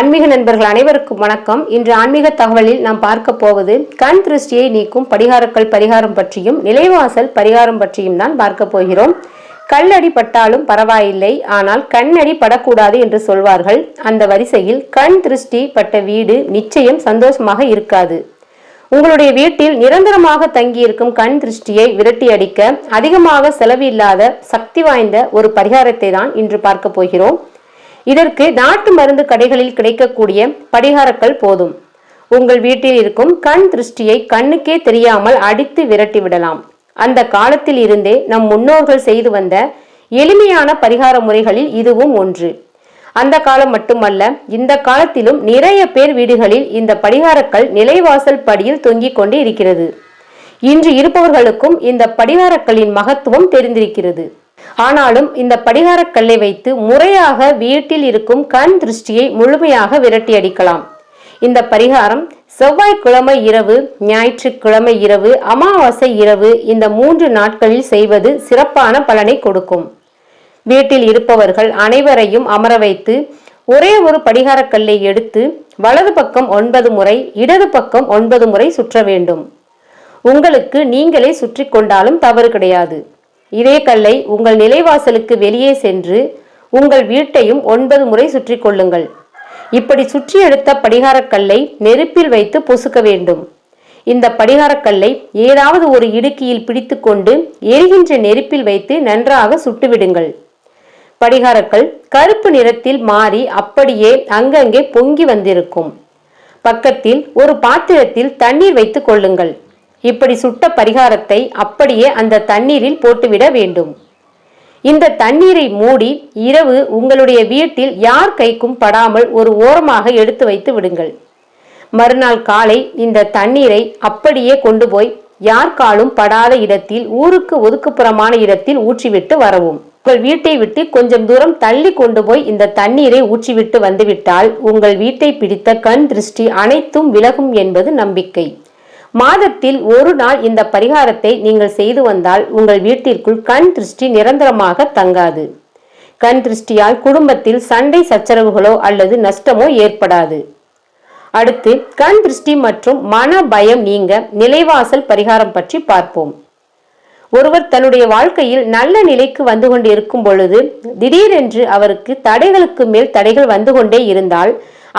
ஆன்மீக நண்பர்கள் அனைவருக்கும் வணக்கம். இன்று ஆன்மீக தகவலில் நாம் பார்க்க போவது கண் திருஷ்டியை நீக்கும் படிகாரக்கள் பரிகாரம் பற்றியும் நிலைவாசல் பரிகாரம் பற்றியும் தான் பார்க்க போகிறோம். கல்லடி பட்டாலும் பரவாயில்லை ஆனால் கண்ணடி படக்கூடாது என்று சொல்வார்கள். அந்த வரிசையில் கண் திருஷ்டி பட்ட வீடு நிச்சயம் சந்தோஷமாக இருக்காது. உங்களுடைய வீட்டில் நிரந்தரமாக தங்கியிருக்கும் கண் திருஷ்டியை விரட்டி அடிக்க அதிகமாக செலவு இல்லாத சக்தி வாய்ந்த ஒரு பரிகாரத்தை தான் இன்று பார்க்க போகிறோம். இதற்கு நாட்டு மருந்து கடைகளில் கிடைக்கக்கூடிய படிகாரக்கள் போதும். உங்கள் வீட்டில் இருக்கும் கண் திருஷ்டியை கண்ணுக்கே தெரியாமல் அடித்து விரட்டி விடலாம். அந்த காலத்தில் இருந்தே நம் முன்னோர்கள் செய்து வந்த எளிமையான பரிகார முறைகளில் இதுவும் ஒன்று. அந்த காலம் மட்டுமல்ல இந்த காலத்திலும் நிறைய பேர் வீடுகளில் இந்த படிகாரக்கள் நிலைவாசல் படியில் தொங்கிக் கொண்டு இருக்கிறது. இன்று இருப்பவர்களுக்கும் இந்த படிகாரக்களின் மகத்துவம் தெரிந்திருக்கிறது. ஆனாலும் இந்த படிகாரக் கல்லை வைத்து முறையாக வீட்டில் இருக்கும் கண் திருஷ்டியை முழுமையாக விரட்டி அடிக்கலாம். இந்த பரிகாரம் செவ்வாய்க்கிழமை இரவு ஞாயிற்றுக்கிழமை இரவு அமாவாசை இரவு இந்த மூன்று நாட்களில் செய்வது சிறப்பான பலனை கொடுக்கும். வீட்டில் இருப்பவர்கள் அனைவரையும் அமர வைத்து ஒரே ஒரு படிகாரக் கல்லை எடுத்து வலது பக்கம் ஒன்பது முறை இடது பக்கம் ஒன்பது முறை சுற்ற வேண்டும். உங்களுக்கு நீங்களே சுற்றி கொண்டாலும் தவறு கிடையாது. இதே கல்லை உங்கள் நிலைவாசலுக்கு வெளியே சென்று உங்கள் வீட்டையும் ஒன்பது முறை சுற்றி கொள்ளுங்கள். இப்படி சுற்றி எடுத்த படிகாரக் கல்லை நெருப்பில் வைத்து பொசுக்க வேண்டும். இந்த படிகாரக் கல்லை ஏதாவது ஒரு இடுக்கியில் பிடித்துக்கொண்டு எரிகின்ற நெருப்பில் வைத்து நன்றாக சுட்டுவிடுங்கள். படிகாரக்கல் கருப்பு நிறத்தில் மாறி அப்படியே அங்கங்கே பொங்கி வந்திருக்கும். பக்கத்தில் ஒரு பாத்திரத்தில் தண்ணீர் வைத்துக் கொள்ளுங்கள். இப்படி சுட்ட பரிகாரத்தை அப்படியே அந்த தண்ணீரில் போட்டுவிட வேண்டும். இந்த தண்ணீரை மூடி இரவு உங்களுடைய வீட்டில் யார் கைக்கும் படாமல் ஒரு ஓரமாக எடுத்து வைத்து விடுங்கள். மறுநாள் காலை இந்த தண்ணீரை அப்படியே கொண்டு போய் யார் காலும் படாத இடத்தில் ஊருக்கு ஒதுக்குப்புறமான இடத்தில் ஊற்றிவிட்டு வரவும். உங்கள் வீட்டை விட்டு கொஞ்சம் தூரம் தள்ளி கொண்டு போய் இந்த தண்ணீரை ஊற்றிவிட்டு வந்துவிட்டால் உங்கள் வீட்டை பிடித்த கண் திருஷ்டி அனைத்தும் விலகும் என்பது நம்பிக்கை. மாதத்தில் ஒரு நாள் இந்த பரிகாரத்தை நீங்கள் செய்து வந்தால் உங்கள் வீட்டிற்குள் கண் திருஷ்டி நிரந்தரமாக தங்காது. கண் திருஷ்டியால் குடும்பத்தில் சண்டை சச்சரவுகளோ அல்லது நஷ்டமோ ஏற்படாது. அடுத்து கண் திருஷ்டி மற்றும் மன பயம் நீங்க நிலைவாசல் பரிகாரம் பற்றி பார்ப்போம். ஒருவர் தன்னுடைய வாழ்க்கையில் நல்ல நிலைக்கு வந்து கொண்டு இருக்கும் பொழுது திடீரென்று அவருக்கு தடைகளுக்கு மேல் தடைகள் வந்து கொண்டே இருந்தால்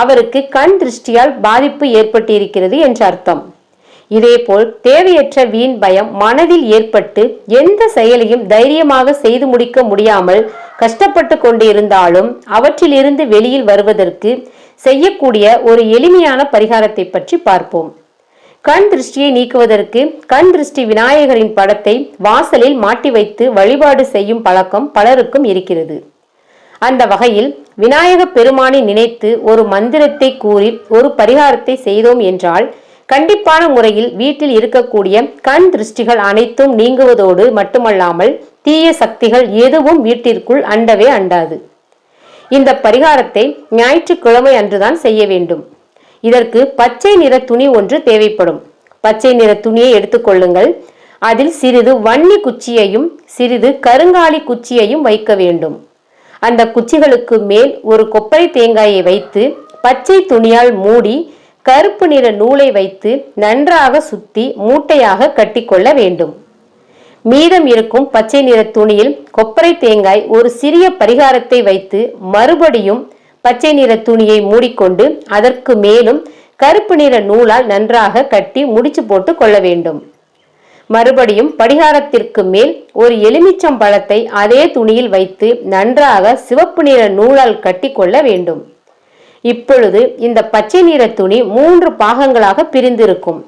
அவருக்கு கண் திருஷ்டியால் பாதிப்பு ஏற்பட்டிருக்கிறது என்று அர்த்தம். இதேபோல் தேவையற்ற வீண் பயம் மனதில் ஏற்பட்டு எந்த செயலையும் தைரியமாக செய்து முடிக்க முடியாமல் கஷ்டப்பட்டு கொண்டிருந்தாலும் அவற்றிலிருந்து வெளியில் வருவதற்கு செய்யக்கூடிய ஒரு எளிமையான பரிகாரத்தை பற்றி பார்ப்போம். கண் திருஷ்டியை நீக்குவதற்கு கண் திருஷ்டி விநாயகரின் படத்தை வாசலில் மாட்டி வைத்து வழிபாடு செய்யும் பழக்கம் பலருக்கும் இருக்கிறது. அந்த வகையில் விநாயக பெருமானை நினைத்து ஒரு மந்திரத்தை கூறி ஒரு பரிகாரத்தை செய்தோம் என்றால் கண்டிப்பான முறையில் வீட்டில் இருக்கக்கூடிய கண் திருஷ்டிகள் அனைத்தும் நீங்குவதோடு மட்டுமல்லாமல் தீய சக்திகள் எதுவும் வீட்டிற்குள் அண்டவே அண்டாது. இந்த பரிகாரத்தை ஞாயிற்றுக்கிழமை அன்றுதான் செய்ய வேண்டும். இதற்கு பச்சை நிற துணி ஒன்று தேவைப்படும். பச்சை நிற துணியை எடுத்துக்கொள்ளுங்கள் அதில் சிறிது வன்னி குச்சியையும் சிறிது கருங்காலி குச்சியையும் வைக்க வேண்டும். அந்த குச்சிகளுக்கு மேல் ஒரு கொப்பரை தேங்காயை வைத்து பச்சை துணியால் மூடி கருப்பு நிற நூலை வைத்து நன்றாக சுத்தி மூட்டையாக கட்டிக்கொள்ள வேண்டும். மீதம் இருக்கும் பச்சை நிற துணியில் கொப்பரை தேங்காய் ஒரு சிறிய பரிகாரத்தை வைத்து மறுபடியும் பச்சை நிற துணியை மூடிக்கொண்டு அதற்கு மேலும் கருப்பு நிற நூலால் நன்றாக கட்டி முடிச்சு போட்டு கொள்ள வேண்டும். மறுபடியும் படிகாரத்திற்கு மேல் ஒரு எலுமிச்சம் பழத்தை அதே துணியில் வைத்து நன்றாக சிவப்பு நிற நூலால் கட்டி கொள்ள வேண்டும். இப்பொழுது இந்த பச்சை நிற துணி மூன்று பாகங்களாக பிரிந்திருக்கும்.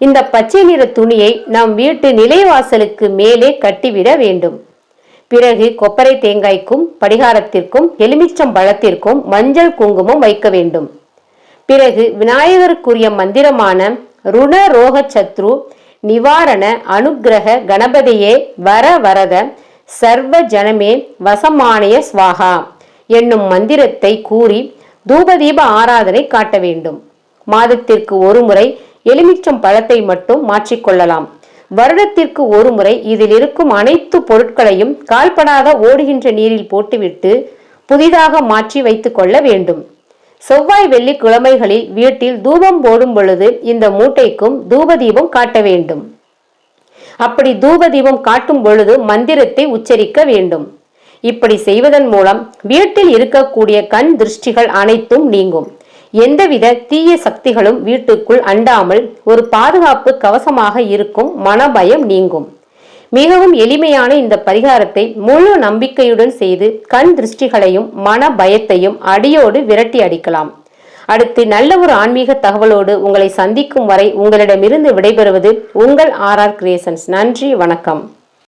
இந்த பச்சை நிற துணியை நம் வீட்டு நிலைவாசலுக்கு மேலே கட்டிவிட வேண்டும். பிறகு கொப்பரை தேங்காய்க்கும் படிகாரத்திற்கும் எலுமிச்சம் பழத்திற்கும் மஞ்சள் குங்குமம் வைக்க வேண்டும். பிறகு விநாயகருக்குரிய மந்திரமான ருண ரோக சத்ரு நிவாரண அனுக்கிரக கணபதியே வர வரத சர்வ ஜனமே வசமானய ஸ்வாகா என்னும் மந்திரத்தை கூறி தூபதீப ஆராதனை காட்ட வேண்டும். மாதத்திற்கு ஒரு முறை எலுமிச்சம் பழத்தை மட்டும் மாற்றிக்கொள்ளலாம் வருடத்திற்கு ஒரு முறை இதில் இருக்கும் அனைத்து பொருட்களையும் கால்படாத ஓடுகின்ற நீரில் போட்டுவிட்டு புதிதாக மாற்றி வைத்து கொள்ள வேண்டும். செவ்வாய் வெள்ளி கிழமைகளில் வீட்டில் தூபம் போடும் பொழுது இந்த மூட்டைக்கும் தூபதீபம் காட்ட வேண்டும். அப்படி தூபதீபம் காட்டும் பொழுது மந்திரத்தை உச்சரிக்க வேண்டும். இப்படி செய்வதன் மூலம் வீட்டில் இருக்கக்கூடிய கண் திருஷ்டிகள் அனைத்தும் நீங்கும். எந்தவித தீய சக்திகளும் வீட்டுக்குள் அண்டாமல் ஒரு பாதுகாப்பு கவசமாக இருக்கும் மனபயம் நீங்கும். மிகவும் எளிமையான இந்த பரிகாரத்தை முழு நம்பிக்கையுடன் செய்து கண் திருஷ்டிகளையும் மன பயத்தையும் அடியோடு விரட்டி அடிக்கலாம். அடுத்து நல்ல ஒரு ஆன்மீக தகவலோடு உங்களை சந்திக்கும் வரை உங்களிடமிருந்து விடைபெறுவது உங்கள் ஆர் ஆர் கிரியேஷன்ஸ். நன்றி வணக்கம்.